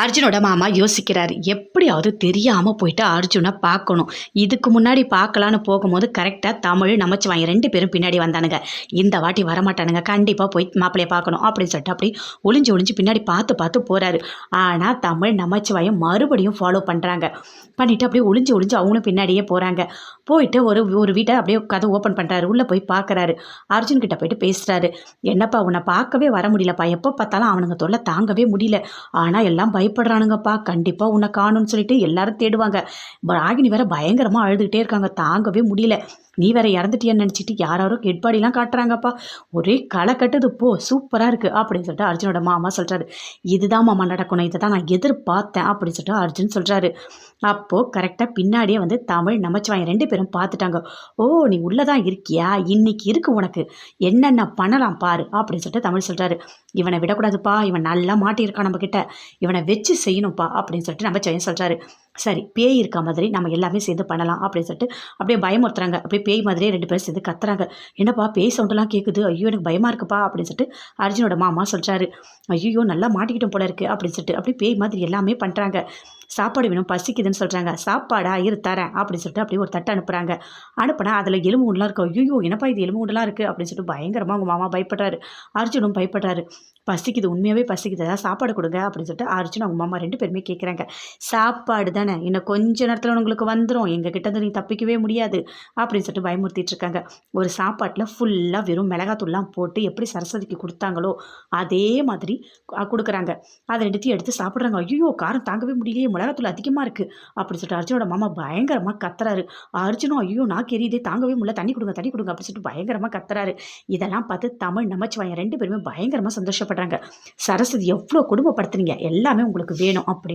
அர்ஜுனோட மாமா யோசிக்கிறார் எப்படியாவது தெரியாமல் போயிட்டு அர்ஜுனை பார்க்கணும். இதுக்கு முன்னாடி பார்க்கலான்னு போகும்போது கரெக்டாக தமிழ் நமச்சிவாங்க ரெண்டு பேரும் பின்னாடி வந்தானுங்க. இந்த வாட்டி வரமாட்டானுங்க கண்டிப்பாக போய் மாப்பிள்ளையை பார்க்கணும் அப்படின்னு சொல்லிட்டு அப்படி ஒளிஞ்சு ஒளிஞ்சு பின்னாடி பார்த்து பார்த்து போகிறாரு ஆனால் தமிழ் நமச்சிவாயம் மறுபடியும் ஃபாலோ பண்ணுறாங்க பண்ணிவிட்டு அப்படியே ஒளிஞ்சு ஒளிஞ்சு அவங்களும் பின்னாடியே போகிறாங்க போயிட்டு ஒரு ஒரு வீட்டை அப்படியே கதை ஓப்பன் பண்ணுறாரு உள்ளே போய் பார்க்குறாரு. அர்ஜுன் கிட்ட போயிட்டு பேசுகிறாரு என்னப்பா உன்னை பார்க்கவே வர முடியலப்பா எப்போ பார்த்தாலும் அவனுங்க தொல்லை தாங்கவே முடியல. ஆனால் எல்லாம் பயப்படுறானுங்கப்பா. கண்டிப்பாக உன்னை காணும்னு சொல்லிட்டு எல்லாரும் தேடுவாங்க. ராகினி வேற பயங்கரமாக அழுதுகிட்டே இருக்காங்க. தாங்கவே முடியல. நீ வேற இறந்துட்டியன்னு நினச்சிட்டு யாரோ கெட்பாடிலாம் காட்டுறாங்கப்பா. ஒரே களை கட்டுது. போ சூப்பராக இருக்குது அப்படின்னு சொல்லிட்டு அர்ஜுனோட மாமா சொல்கிறாரு இதுதான் மாமா நடக்கணும். இதை தான் நான் எதிர்பார்த்தேன் அப்படின்னு சொல்லிட்டு அர்ஜுன் சொல்கிறாரு அப்போது கரெக்டாக பின்னாடியே வந்து தமிழ் நமச்சிவாயன் ரெண்டு பேரும் பார்த்துட்டாங்க. ஓ நீ உள்ளே தான் இருக்கியா? இன்னைக்கு இருக்கு உனக்கு. என்னென்ன பண்ணலாம் பாரு அப்படின்னு சொல்லிட்டு தமிழ் சொல்கிறாரு இவனை விடக்கூடாதுப்பா. இவன் நல்லா மாட்டியிருக்கான் நம்மக்கிட்ட இவனை வச்சு செய்யணும்ப்பா அப்படின்னு சொல்லிட்டு நம்ம நமச்சிவாயம் சொல்கிறாரு சரி பேய் இருக்க மாதிரி நம்ம எல்லாமே சேர்ந்து பண்ணலாம் அப்படின்னு சொல்லிட்டு அப்படியே பயமுறுத்துறாங்க. அப்படியே பேய் மாதிரியே ரெண்டு பேரும் சேர்ந்து கத்துறாங்க. என்னப்பா பேய் சவுண்டெல்லாம் கேட்குது ஐயோ எனக்கு பயமாக இருக்குப்பா அப்படின்னு சொல்லிட்டு அர்ஜுனோட மாமா சொல்கிறாரு ஐயோ நல்லா மாட்டிக்கிட்டோம் போல இருக்குது அப்படின்னு சொல்லிட்டு அப்படியே பேய் மாதிரி எல்லாமே பண்ணுறாங்க சாப்பாடு வேணும் பசிக்குதுன்னு சொல்கிறாங்க சாப்பாடா இரு தரேன் அப்படின்னு சொல்லிட்டு அப்படியே ஒரு தட்டை அனுப்புகிறாங்க அனுப்புனா அதில் எலும்பு உண்டெலாம் இருக்கும். ஐயோ என்னப்பா இது எலும்பு உண்டெலாம் இருக்குது அப்படின்னு சொல்லிட்டு பயங்கரமாக அவங்க மாமா பயப்படுறாரு. அர்ஜுனும் பயப்படுறாரு. பசிக்குது உண்மையாகவே பசிக்குது. ஏதாவது சாப்பாடு கொடுங்க அப்படின்னு சொல்லிட்டு அர்ஜுன் அவங்க மாமா ரெண்டு பேருமே கேட்குறாங்க சாப்பாடு தானே இன்னும் கொஞ்ச நேரத்தில் உங்களுக்கு வந்துடும் எங்கள் கிட்ட இருந்து நீ தப்பிக்கவே முடியாது அப்படின்னு சொல்லிட்டு பயமுறுத்திட்டு இருக்காங்க. ஒரு சாப்பாட்டில் ஃபுல்லாக வெறும் மிளகாத்தூள்லாம் போட்டு எப்படி சரஸ்வதிக்கு கொடுத்தாங்களோ அதே மாதிரி கொடுக்குறாங்க. அதை எடுத்து எடுத்து சாப்பிட்றாங்க. ஐயோ காரம் தாங்கவே முடியலையே மிளகாத்தூள் அதிகமாக இருக்குது அப்படின்னு சொல்லிட்டு அர்ஜுனோட மாமா பயங்கரமாக கத்துறாரு. அர்ஜுனும் ஐயோ நான் கெரியுதே தாங்கவே முடியல. தண்ணி கொடுங்க தண்ணி கொடுங்க அப்படின்னு சொல்லிட்டு பயங்கரமாக கத்துறாரு. இதெல்லாம் பார்த்து தமிழ் நமச்சிவாயன் ரெண்டு பேருமே பயங்கரமாக சந்தோஷப்படுறாங்க. சரஸ்வதி எவ்வளோ குடும்பப்படுத்துறீங்க எல்லாமே உங்களுக்கு வேணும் அப்படின்னு